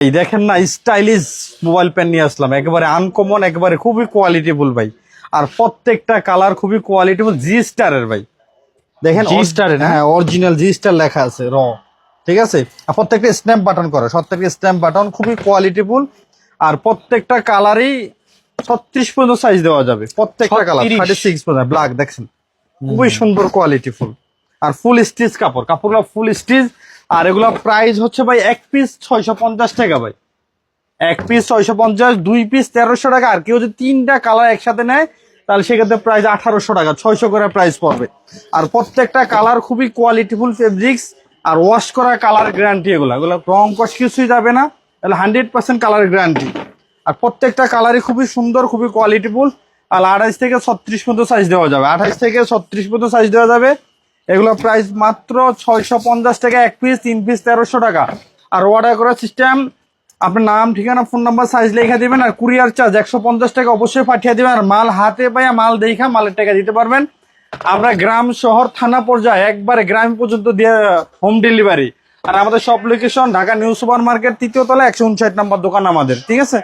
এই দেখেন না স্টাইলিশ মোবাইল পেন নিয়ে আসলাম। একেবারে আনকমন একেবারে খুবই কোয়ালিটিফুল ভাই। আর প্রত্যেকটা কালার খুবই কোয়ালিটিফুল জি স্টারের ভাই। দেখেন star এর, হ্যাঁ অরিজিনাল জি স্টার লেখা আছে র। ঠিক আছে? আর প্রত্যেকটা স্ট্যাম্প বাটন করে প্রত্যেকটা স্ট্যাম্প বাটন খুবই কোয়ালিটিফুল আর প্রত্যেকটা কালারই ছত্রিশ পর্যন্ত সাইজ দেওয়া যাবে। প্রত্যেকটা কালার 36 থার্টি সিক্স পর্যন্ত ব্ল্যাক দেখছেন খুবই সুন্দর কোয়ালিটিফুল আর ফুল স্টিচ কাপড় কাপড়গুলো ফুল স্টিচ আর এগুলো প্রাইস হচ্ছে ভাই এক পিস ছয়শো পঞ্চাশ টাকা ভাই। এক পিস ছয়শো পঞ্চাশ, দুই পিস তেরোশো টাকা। আর কেউ যদি তিনটা কালার একসাথে নেয়, তাহলে সেক্ষেত্রে প্রাইস আঠারোশো টাকা, ছয়শো করে প্রাইস পড়বে। আর প্রত্যেকটা কালার খুবই কোয়ালিটিফুল ফেব্রিক্স আর ওয়াশ করা কালার গ্যারান্টি এগুলো। এগুলো রং কষ কিছুই যাবে না, তাহলে হান্ড্রেড পার্সেন্ট কালার গ্যারান্টি আর প্রত্যেকটা কালারই খুবই সুন্দর, খুবই কোয়ালিটিফুল আর আঠাইশ থেকে ছত্রিশ পর্যন্ত সাইজ দেওয়া যাবে। আঠাইশ থেকে ছত্রিশ পর্যন্ত সাইজ দেওয়া যাবে। এগুলো প্রাইস মাত্র ছয়শো পঞ্চাশ টাকা, এক পিস তিন পিস তেরোশো টাকা। আর অর্ডার করার সিস্টেম আপনার নাম, ঠিকানা ফোন নাম্বার সাইজ লেখা দেবেন আর কুরিয়ার চার্জ একশো পঞ্চাশ টাকা অবশ্যই পাঠিয়ে দেবেন। আর মাল হাতে পাইয়া মাল দেখা মালের টাকা দিতে পারবেন। আমরা গ্রাম, শহর, থানা পর্যায়ে একবারে গ্রাম পর্যন্ত দিয়ে হোম ডেলিভারি আর আমাদের সব location Dhaka new super market তৃতীয় তলা, একশো উনষাট নাম্বার দোকান আমাদের। ঠিক আছে?